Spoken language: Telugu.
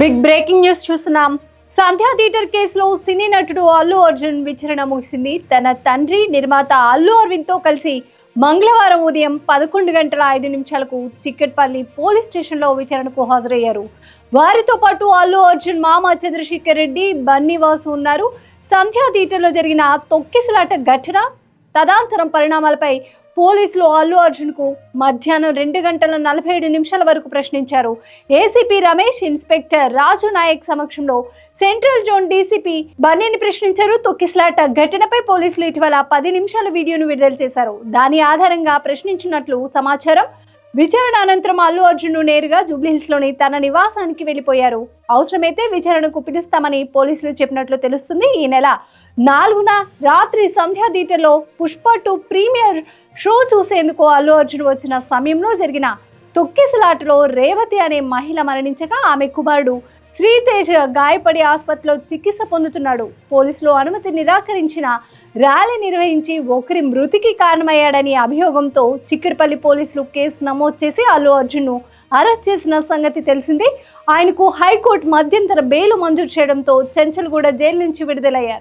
బిగ్ బ్రేకింగ్ న్యూస్ చూస్తున్నాం. సంధ్యా థియేటర్ కేసులో సినీ నటుడు అల్లు అర్జున్ విచారణ ముగిసింది. తన తండ్రి నిర్మాత అల్లు అరవింద్తో కలిసి మంగళవారం ఉదయం పదకొండు గంటల ఐదు నిమిషాలకు చిక్కట్పల్లి పోలీస్ స్టేషన్లో విచారణకు హాజరయ్యారు. వారితో పాటు అల్లు అర్జున్ మామ చంద్రశేఖర్ రెడ్డి బన్నీవాసు ఉన్నారు. సంధ్యా థియేటర్లో జరిగిన తొక్కిసలాట ఘటన తదాంతరం పరిణామాలపై పోలీసులు అల్లు అర్జున్కు మధ్యాహ్నం రెండు గంటల నలభై ఏడు నిమిషాల వరకు ప్రశ్నించారు. ఏసీపీ రమేష్ ఇన్స్పెక్టర్ రాజు నాయక్ సమక్షంలో సెంట్రల్ జోన్ డీసీపీ బన్నీని ప్రశ్నించారు. తొక్కిస్లాట ఘటనపై పోలీసులు ఇటీవల పది నిమిషాల వీడియోను విడుదల చేశారు. దాని ఆధారంగా ప్రశ్నించినట్లు సమాచారం విచారణ అనంతరం అల్లు అర్జున్ నేరుగా జూబ్లీహిల్స్లోని తన నివాసానికి వెళ్ళిపోయారు అవసరమైతే విచారణకు పిలుస్తామని పోలీసులు చెప్పినట్లు తెలుస్తుంది. ఈ నెల నాలుగున రాత్రి సంధ్యా థియేటర్లో పుష్ప టూ ప్రీమియర్ షో చూసేందుకు అల్లు అర్జున్ వచ్చిన సమయంలో జరిగిన తొక్కిసలాటలో రేవతి అనే మహిళ మరణించగా ఆమె కుమారుడు శ్రీతేజ్ గాయపడి ఆసుపత్రిలో చికిత్స పొందుతున్నాడు. పోలీసులు అనుమతి నిరాకరించిన ర్యాలీ నిర్వహించి ఒకరి మృతికి కారణమయ్యాడని అభియోగంతో చిక్కడపల్లి పోలీసులు కేసు నమోదు చేసి అల్లు అర్జున్ను అరెస్ట్ చేసిన సంగతి తెలిసింది. ఆయనకు హైకోర్టు మధ్యంతర బెయిల్ మంజూరు చేయడంతో చెంచల్గూడ జైలు నుంచి విడుదలయ్యారు.